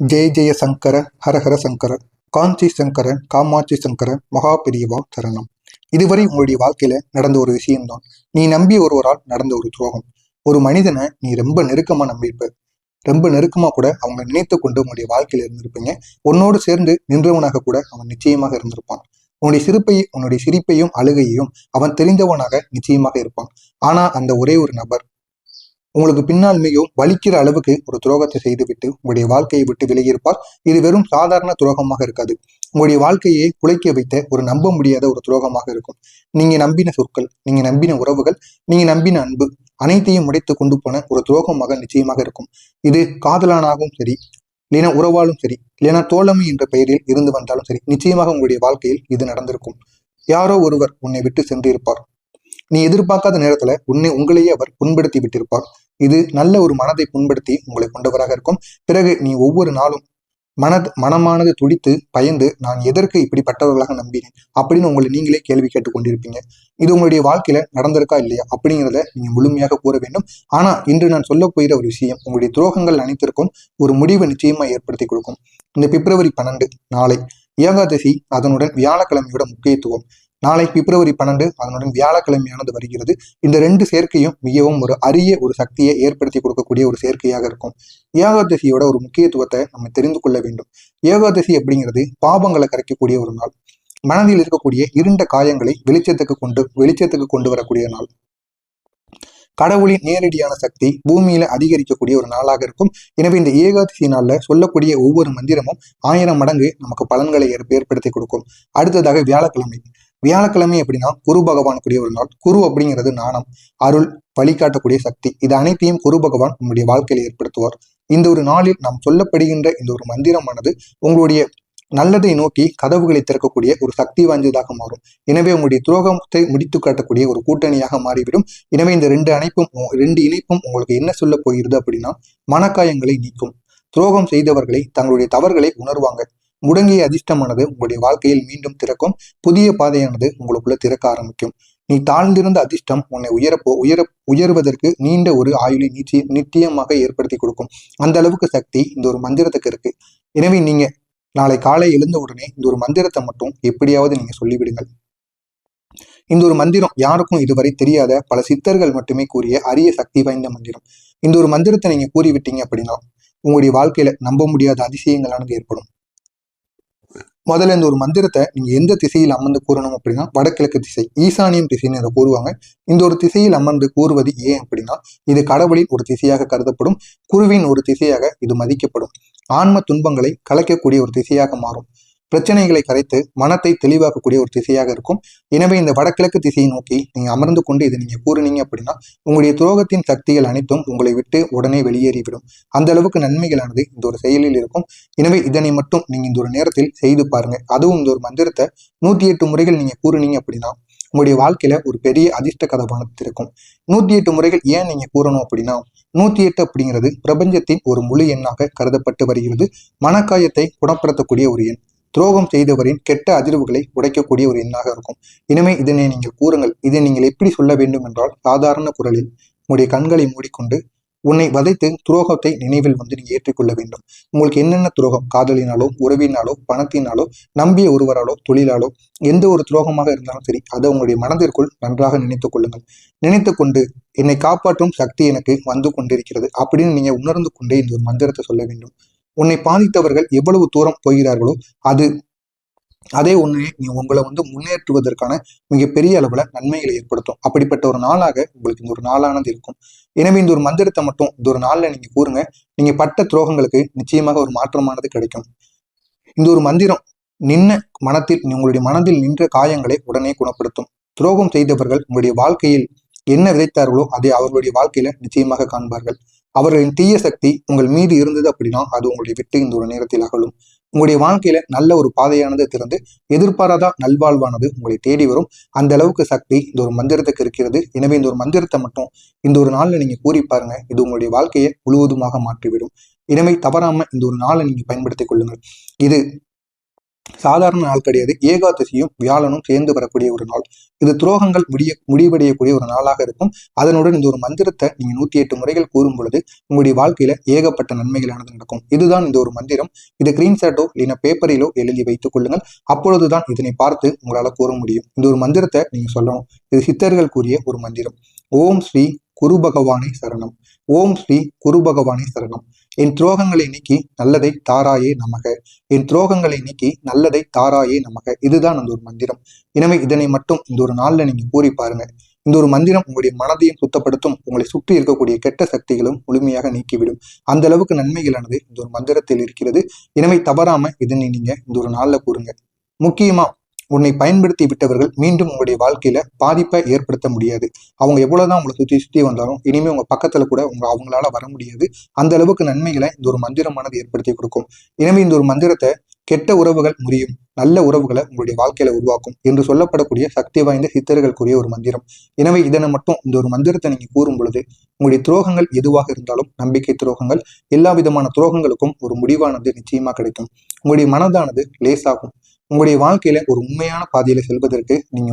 ஜெய ஜெய சங்கர ஹரஹர சங்கர காஞ்சி சங்கரன் காமாட்சி சங்கரன் மகா பெரியவா சரணம். இதுவரை உங்களுடைய வாழ்க்கையில நடந்த ஒரு விஷயம்தான். நீ நம்பி ஒருவரால் நடந்த ஒரு துரோகம். ஒரு மனிதனை நீ ரொம்ப நெருக்கமா நம்பியிருப்ப. ரொம்ப நெருக்கமா கூட அவங்க நினைத்து கொண்டு உங்களுடைய வாழ்க்கையில இருந்திருப்பீங்க. உன்னோடு சேர்ந்து நின்றவனாக கூட அவன் நிச்சயமாக இருந்திருப்பான். உன்னுடைய சிரிப்பை உன்னுடைய சிரிப்பையும் அழுகையையும் அவன் தெரிந்தவனாக நிச்சயமாக இருப்பான். ஆனா அந்த ஒரே ஒரு நபர் உங்களுக்கு பின்னால் மிகவும் வலிக்கிற அளவுக்கு ஒரு துரோகத்தை செய்துவிட்டு உங்களுடைய வாழ்க்கையை விட்டு விலகியிருப்பார் இது வெறும் சாதாரண துரோகமாக இருக்காது. உங்களுடைய வாழ்க்கையை குலைக்க வைத்த ஒரு நம்ப முடியாத ஒரு துரோகமாக இருக்கும். நீங்க நம்பின சொற்கள் நீங்க நம்பின உறவுகள் நீங்க நம்பின அன்பு அனைத்தையும் உடைத்து கொண்டு போன ஒரு துரோகமாக நிச்சயமாக இருக்கும். இது காதலானாகவும் சரி இல்லைனா உறவாலும் சரி இல்லைனா தோழமை என்ற பெயரில் இருந்து வந்தாலும் சரி நிச்சயமாக உங்களுடைய வாழ்க்கையில் இது நடந்திருக்கும். யாரோ ஒருவர் உன்னை விட்டு சென்றிருப்பார். நீ எதிர்பார்க்காத நேரத்துல உன்னை உங்களையே அவர் புண்படுத்தி விட்டிருப்பார். இது நல்ல ஒரு மனதை புண்படுத்தி உங்களை கொண்டவராக இருக்கும். பிறகு நீ ஒவ்வொரு நாளும் மன மனமானது துடித்து பயந்து நான் எதற்கு இப்படிப்பட்டவர்களாக நம்பினேன் அப்படின்னு உங்களை நீங்களே கேள்வி கேட்டுக் கொண்டிருப்பீங்க. இது உங்களுடைய வாழ்க்கையில நடந்திருக்கா இல்லையா? அப்படிங்கிறத நீங்க முழுமையாக கூற வேண்டும். ஆனா இன்று நான் சொல்ல போகிற ஒரு விஷயம் உங்களுடைய துரோகங்கள் அனைத்திற்கும் ஒரு முடிவை நிச்சயமா ஏற்படுத்தி கொடுக்கும். இந்த பிப்ரவரி பன்னெண்டு நாளை ஏகாதசி அதனுடன் வியாழக்கிழமையோட முக்கியத்துவம். நாளை பிப்ரவரி பன்னெண்டு அதனுடன் வியாழக்கிழமையானது வருகிறது. இந்த ரெண்டு சேர்க்கையும் மிகவும் ஒரு அரிய ஒரு சக்தியை ஏற்படுத்தி கொடுக்கக்கூடிய ஒரு சேர்க்கையாக இருக்கும். ஏகாதசியோட ஒரு முக்கியத்துவத்தை நம்ம தெரிந்து கொள்ள வேண்டும். ஏகாதசி அப்படிங்கிறது பாபங்களை கரைக்கக்கூடிய ஒரு நாள். மனதில் இருக்கக்கூடிய இருண்ட காயங்களை வெளிச்சத்துக்கு கொண்டு வெளிச்சத்துக்கு கொண்டு வரக்கூடிய நாள். கடவுளின் நேரடியான சக்தி பூமியில அதிகரிக்கக்கூடிய ஒரு நாளாக இருக்கும். எனவே இந்த ஏகாதசி நாள்ல சொல்லக்கூடிய ஒவ்வொரு மந்திரமும் ஆயிரம் மடங்கு நமக்கு பலன்களை ஏற்படுத்தி கொடுக்கும். அடுத்ததாக வியாழக்கிழமை. வியாழக்கிழமை அப்படின்னா குரு பகவான் கூடிய ஒரு நாள். குரு அப்படிங்கிறது நாணம் அருள் வழிகாட்டக்கூடிய சக்தி. இது அனைத்தையும் குரு பகவான் நம்முடைய வாழ்க்கையில் ஏற்படுத்துவார். இந்த ஒரு நாளில் நாம் சொல்லப்படுகின்ற இந்த ஒரு மந்திரமானது உங்களுடைய நல்லதை நோக்கி கதவுகளை திறக்கக்கூடிய ஒரு சக்தி வாய்ந்ததாக மாறும். எனவே உங்களுடைய துரோகத்தை முடித்து காட்டக்கூடிய ஒரு கூட்டணியாக மாறிவிடும். எனவே இந்த ரெண்டு அணைப்பும் ரெண்டு இணைப்பும் உங்களுக்கு என்ன சொல்ல போகிறது அப்படின்னா மனக்காயங்களை நீக்கும். துரோகம் செய்தவர்களை தங்களுடைய தவறுகளை உணர்வாங்க. முடங்கிய அதிர்ஷ்டமானது உங்களுடைய வாழ்க்கையில் மீண்டும் திறக்கும். புதிய பாதையானது உங்களுக்குள்ள திறக்க ஆரம்பிக்கும். நீ தாழ்ந்திருந்த அதிர்ஷ்டம் உன்னை உயரப்போ உயர உயர்வதற்கு நீண்ட ஒரு ஆயுளை நிச்சய நிச்சயமாக ஏற்படுத்தி கொடுக்கும். அந்த அளவுக்கு சக்தி இந்த ஒரு மந்திரத்துக்கு இருக்கு. எனவே நீங்க நாளை காலை எழுந்த உடனே இந்த ஒரு மந்திரத்தை மட்டும் எப்படியாவது நீங்க சொல்லிவிடுங்கள். இந்த ஒரு மந்திரம் யாருக்கும் இதுவரை தெரியாத பல சித்தர்கள் மட்டுமே கூறிய அரிய சக்தி வாய்ந்த மந்திரம். இந்த ஒரு மந்திரத்தை நீங்க கூறிவிட்டீங்க அப்படின்னா உங்களுடைய வாழ்க்கையில நம்ப முடியாத அதிசயங்களானது ஏற்படும். முதல்ல இந்த ஒரு மந்திரத்தை நீங்க எந்த திசையில் அமர்ந்து கூறணும் அப்படின்னா வடகிழக்கு திசை ஈசானியம் திசைன்னு அதை கூறுவாங்க. இந்த ஒரு திசையில் அமர்ந்து கூறுவது ஏன் அப்படின்னா இது கடவுளின் ஒரு திசையாக கருதப்படும் குருவின் ஒரு திசையாக இது மதிக்கப்படும். ஆன்ம துன்பங்களை கலைக்கக்கூடிய ஒரு திசையாக மாறும். பிரச்சனைகளை கரைத்து மனத்தை தெளிவாக்கக்கூடிய ஒரு திசையாக இருக்கும். எனவே இந்த வடகிழக்கு திசையை நோக்கி நீங்கள் அமர்ந்து கொண்டு இதை நீங்க கூறுனீங்க அப்படின்னா உங்களுடைய துரோகத்தின் சக்திகள் அனைத்தும் உங்களை விட்டு உடனே வெளியேறிவிடும். அந்த அளவுக்கு நன்மைகளானது இந்த ஒரு செயலில் இருக்கும். எனவே இதனை மட்டும் நீங்க இந்த ஒரு நேரத்தில் செய்து பாருங்க. அதுவும் இந்த ஒரு மந்திரத்தை நூத்தி எட்டு முறைகள் நீங்க கூறுனீங்க அப்படின்னா உங்களுடைய வாழ்க்கையில ஒரு பெரிய அதிர்ஷ்ட கதபானது இருக்கும். நூத்தி எட்டு முறைகள் ஏன் நீங்க கூறணும் அப்படின்னா நூத்தி எட்டு அப்படிங்கிறது பிரபஞ்சத்தின் ஒரு முழு எண்ணாக கருதப்பட்டு வருகிறது. மனக்காயத்தை குணப்படுத்தக்கூடிய ஒரு எண். துரோகம் செய்தவரின் கெட்ட அதிர்வுகளை உடைக்கக்கூடிய ஒரு எண்ணாக இருக்கும். இனிமே இதனை நீங்கள் கூறுங்கள். இதை நீங்கள் எப்படி சொல்ல வேண்டும் என்றால் சாதாரண குரலில் உங்களுடைய கண்களை மூடிக்கொண்டு உன்னை வதைத்து துரோகத்தை நினைவில் வந்து நீங்க ஏற்றுக்கொள்ள வேண்டும். உங்களுக்கு என்னென்ன துரோகம்? காதலினாலோ உறவினாலோ பணத்தினாலோ நம்பிய ஒருவராலோ தொழிலாலோ எந்த ஒரு துரோகமாக இருந்தாலும் சரி அதை உங்களுடைய மனதிற்குள் நன்றாக நினைத்துக் கொள்ளுங்கள். நினைத்து கொண்டு என்னை காப்பாற்றும் சக்தி எனக்கு வந்து கொண்டிருக்கிறது அப்படின்னு நீங்க உணர்ந்து கொண்டே இந்த ஒரு மந்திரத்தை சொல்ல வேண்டும். உன்னை பாதித்தவர்கள் எவ்வளவு தூரம் போகிறார்களோ அது அதே ஒண்ணு நீ உங்களை வந்து முன்னேற்றுவதற்கான மிகப்பெரிய அளவுல நன்மைகளை ஏற்படுத்தும். அப்படிப்பட்ட ஒரு நாளாக உங்களுக்கு இந்த ஒரு நாளானது இருக்கும். எனவே இந்த ஒரு மந்திரத்தை மட்டும் இந்த ஒரு நாள்ல நீங்க கூறுங்க. நீங்க பட்ட துரோகங்களுக்கு நிச்சயமாக ஒரு மாற்றமானது கிடைக்கும். இந்த ஒரு மந்திரம் நின்ன மனத்தில் உங்களுடைய மனதில் நின்ற காயங்களை உடனே குணப்படுத்தும். துரோகம் செய்தவர்கள் உங்களுடைய வாழ்க்கையில் என்ன விதைத்தார்களோ அதை அவர்களுடைய வாழ்க்கையில நிச்சயமாக காண்பார்கள். அவர்களின் தீய சக்தி உங்கள் மீது இருந்தது அப்படின்னா அது உங்களுடைய விட்டு இந்த ஒரு நேரத்தில் அகலும். உங்களுடைய வாழ்க்கையில நல்ல ஒரு பாதையானது திறந்து எதிர்பாராத நல்வாழ்வானது உங்களை தேடி வரும். அந்த அளவுக்கு சக்தி இந்த ஒரு மந்திரத்துக்கு இருக்கிறது. எனவே இந்த ஒரு மந்திரத்தை மட்டும் இந்த ஒரு நாள்ல நீங்க கூறி பாருங்க. இது உங்களுடைய வாழ்க்கையை முழுவதுமாக மாற்றிவிடும். எனவே தவறாம இந்த ஒரு நாளை நீங்க பயன்படுத்திக் கொள்ளுங்கள். இது சாதாரண நாள் கிடையாது. ஏகாதசியும் வியாழனும் சேர்ந்து வரக்கூடிய ஒரு நாள். இது துரோகங்கள் முடிய முடிவடையக்கூடிய ஒரு நாளாக இருக்கும். அதனுடன் இந்த ஒரு மந்திரத்தை நீங்க நூத்தி எட்டு முறைகள் கூறும் பொழுது உங்களுடைய வாழ்க்கையில ஏகப்பட்ட நன்மைகளானது நடக்கும். இதுதான் இந்த ஒரு மந்திரம். இது கிரீன்ஷாட்டோ இல்லைன்னா பேப்பரிலோ எழுதி வைத்துக் கொள்ளுங்கள். அப்பொழுதுதான் இதனை பார்த்து உங்களால கூற முடியும். இந்த ஒரு மந்திரத்தை நீங்க சொல்லணும். இது சித்தர்கள் கூறிய ஒரு மந்திரம். ஓம் ஸ்ரீ குரு பகவானை சரணம். ஓம் ஸ்ரீ குரு பகவானை சரணம். என் துரோகங்களை நீக்கி நல்லதை தாராயே நமக. என் துரோகங்களை நீக்கி நல்லதை தாராயே நமக. இதுதான் அந்த ஒரு மந்திரம். எனவே இதனை மட்டும் இந்த ஒரு நாள்ல நீங்க கூறி பாருங்க. இந்த ஒரு மந்திரம் உங்களுடைய மனதையும் சுத்தப்படுத்தும் உங்களை சுற்றி இருக்கக்கூடிய கெட்ட சக்திகளும் முழுமையாக நீக்கிவிடும். அந்த அளவுக்கு நன்மைகளானது இந்த ஒரு மந்திரத்தில் இருக்கிறது. எனவே தவறாம இதனை நீங்க இந்த ஒரு நாள்ல கூறுங்க. முக்கியமா உன்னை பயன்படுத்தி விட்டவர்கள் மீண்டும் உங்களுடைய வாழ்க்கையில பாதிப்பை ஏற்படுத்த முடியாது. அவங்க எவ்வளவுதான் உங்களை சுத்தி சுத்தி வந்தாலும் இனிமே உங்க பக்கத்துல கூட உங்க அவங்களால வர முடியாது. அந்த அளவுக்கு நன்மைகளை இந்த ஒரு மந்திரமானது ஏற்படுத்தி கொடுக்கும். எனவே இந்த ஒரு மந்திரத்தை கெட்ட உறவுகள் முறியும் நல்ல உறவுகளை உங்களுடைய வாழ்க்கையில உருவாக்கும் என்று சொல்லப்படக்கூடிய சக்தி வாய்ந்த சித்தர்கள் கூறிய ஒரு மந்திரம். எனவே இதனை மட்டும் இந்த ஒரு மந்திரத்தை நீங்க கூறும் பொழுது உங்களுடைய துரோகங்கள் எதுவாக இருந்தாலும் நம்பிக்கை துரோகங்கள் எல்லா விதமான துரோகங்களுக்கும் ஒரு முடிவானது நிச்சயமா கிடைக்கும். உங்களுடைய மனதானது லேசாகும். உங்களுடைய வாழ்க்கையில ஒரு உண்மையான பாதையில செல்வதற்கு நீங்க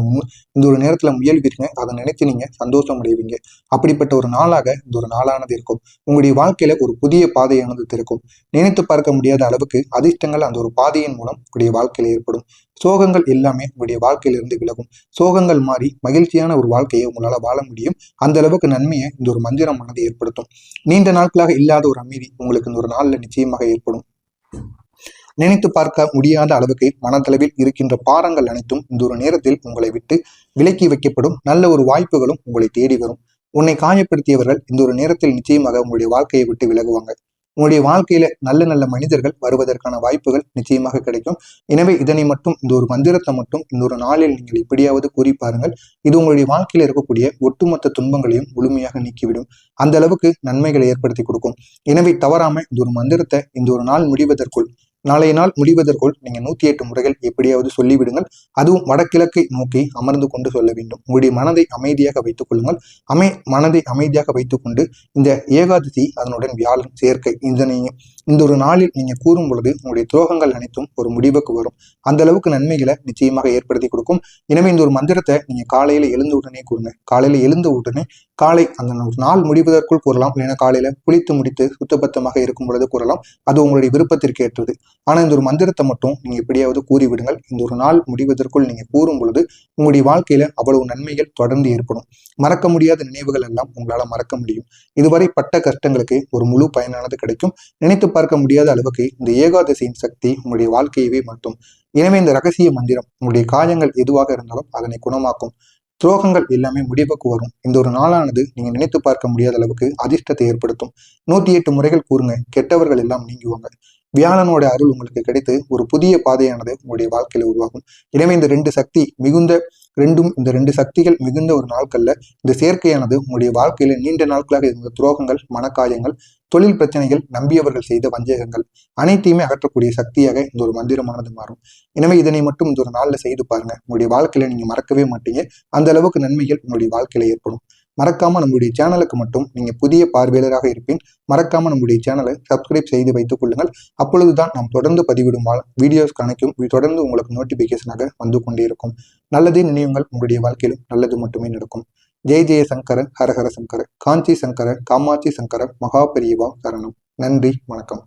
இந்த ஒரு நேரத்துல முயல்வீங்க அதை நினைத்து நீங்க சந்தோஷம் அடைவீங்க. அப்படிப்பட்ட ஒரு நாளாக இந்த ஒரு நாளானது இருக்கும். உங்களுடைய வாழ்க்கையில ஒரு புதிய பாதையானது திறக்கும். நினைத்து பார்க்க முடியாத அளவுக்கு அதிர்ஷ்டங்கள் அந்த ஒரு பாதையின் மூலம் உங்களுடைய வாழ்க்கையில ஏற்படும். சோகங்கள் எல்லாமே உங்களுடைய வாழ்க்கையிலிருந்து விலகும். சோகங்கள் மாறி மகிழ்ச்சியான ஒரு வாழ்க்கையை உங்களால் வாழ முடியும். அந்த அளவுக்கு நன்மையை இந்த ஒரு மந்திரமானது ஏற்படுத்தும். நீண்ட நாட்களாக இல்லாத ஒரு அமைதி உங்களுக்கு இந்த ஒரு நாளில் நிச்சயமாக ஏற்படும். நினைத்து பார்க்க முடியாத அளவுக்கு மனதளவில் இருக்கின்ற பாரங்கள் அனைத்தும் இந்த ஒரு நேரத்தில் உங்களை விட்டு விலக்கி வைக்கப்படும் நல்ல ஒரு வாய்ப்புகளும் உங்களை தேடி வரும். உன்னை காயப்படுத்தியவர்கள் இந்த ஒரு நேரத்தில் நிச்சயமாக உங்களுடைய வாழ்க்கையை விட்டு விலகுவாங்க. உங்களுடைய வாழ்க்கையில நல்ல நல்ல மனிதர்கள் வருவதற்கான வாய்ப்புகள் நிச்சயமாக கிடைக்கும். எனவே இதனை மட்டும் இந்த ஒரு மந்திரத்தை மட்டும் இந்த ஒரு நாளில் நீங்கள் இப்படியாவது கூறி பாருங்கள். இது உங்களுடைய வாழ்க்கையில இருக்கக்கூடிய ஒட்டுமொத்த துன்பங்களையும் முழுமையாக நீக்கிவிடும். அந்த அளவுக்கு நன்மைகளை ஏற்படுத்தி கொடுக்கும். எனவே தவறாம இந்த ஒரு மந்திரத்தை இந்த ஒரு நாள் முடிவதற்குள் நாளைய நாள் முடிவதற்குள் நீங்க நூத்தி எட்டு முறைகள் எப்படியாவது சொல்லிவிடுங்கள். அதுவும் வடகிழக்கை நோக்கி அமர்ந்து கொண்டு சொல்ல வேண்டும். உங்களுடைய மனதை அமைதியாக வைத்துக் கொள்ளுங்கள். அமை மனதை அமைதியாக வைத்துக்கொண்டு இந்த ஏகாதசி அதனுடன் வியாழன் சேர்க்கை இந்த நீங்கள் இந்த ஒரு நாளில் நீங்க கூறும் பொழுது உங்களுடைய துரோகங்கள் அனைத்தும் ஒரு முடிவுக்கு வரும். அந்த அளவுக்கு நன்மைகளை நிச்சயமாக ஏற்படுத்தி கொடுக்கும். எனவே இந்த ஒரு மந்திரத்தை நீங்க காலையில எழுந்த உடனே கூறுங்க. காலையில எழுந்த உடனே காலை அந்த ஒரு நாள் முடிவதற்குள் கூறலாம். இல்லைன்னா காலையில குளித்து முடித்து சுத்தபத்தமாக இருக்கும் பொழுது கூறலாம். அது உங்களுடைய விருப்பத்திற்கு ஏற்றது. ஆனா இந்த ஒரு மந்திரத்தை மட்டும் நீங்க எப்படியாவது கூறிவிடுங்கள். இந்த ஒரு நாள் முடிவதற்குள் நீங்க கூறும் பொழுது உங்களுடைய வாழ்க்கையில அவ்வளவு நன்மைகள் தொடர்ந்து ஏற்படும். மறக்க முடியாத நினைவுகள் எல்லாம் உங்களால மறக்க முடியும். இதுவரை பட்ட கஷ்டங்களுக்கு ஒரு முழு பயனானது கிடைக்கும். நினைத்து பார்க்க முடியாத அளவுக்கு இந்த ஏகாதசியின் சக்தி உங்களுடைய வாழ்க்கையவே மாற்றும். எனவே இந்த ரகசிய மந்திரம் உங்களுடைய காயங்கள் எதுவாக இருந்தாலும் அதனை குணமாக்கும். துரோகங்கள் எல்லாமே முடிவுக்கு வரும். இந்த ஒரு நாளானது நீங்க நினைத்து பார்க்க முடியாத அளவுக்கு அதிர்ஷ்டத்தை ஏற்படுத்தும். நூத்தி எட்டு முறைகள் கூறுங்க கெட்டவர்கள் எல்லாம் நீங்குவாங்க. வியாழனோட அருள் உங்களுக்கு கிடைத்து ஒரு புதிய பாதையானது உங்களுடைய வாழ்க்கையில உருவாகும். எனவே இந்த ரெண்டு சக்தி மிகுந்த ரெண்டும் இந்த ரெண்டு சக்திகள் மிகுந்த ஒரு நாட்கள்ல இந்த சேர்க்கையானது உங்களுடைய வாழ்க்கையில நீண்ட நாட்களாக இருந்த துரோகங்கள் மனக்காயங்கள் தொழில் பிரச்சனைகள் நம்பியவர்கள் செய்த வஞ்சகங்கள் அனைத்தையுமே அகற்றக்கூடிய சக்தியாக இந்த ஒரு மந்திரமானது மாறும். எனவே இதனை மட்டும் இந்த ஒரு நாள்ல செய்து பாருங்க. உங்களுடைய வாழ்க்கையில நீங்க மறக்கவே மாட்டீங்க. அந்த அளவுக்கு நன்மைகள் உங்களுடைய வாழ்க்கையில ஏற்படும். மறக்காம நம்முடைய சேனலுக்கு மட்டும் நீங்க புதிய பார்வையாளராக இருப்பேன் மறக்காம நம்முடைய சேனலை சப்ஸ்கிரைப் செய்து வைத்துக் கொள்ளுங்கள். அப்பொழுதுதான் நாம் தொடர்ந்து பதிவிடும் வீடியோஸ் கணக்கும் தொடர்ந்து உங்களுக்கு நோட்டிபிகேஷனாக வந்து கொண்டே இருக்கும். நல்லதே நினைவுங்கள் உங்களுடைய வாழ்க்கையிலும் நல்லது மட்டுமே நடக்கும். ஜெய் ஜெய சங்கர ஹரஹர சங்கர காஞ்சி சங்கர காமாட்சி சங்கர மகா பெரியவா சரணம். நன்றி வணக்கம்.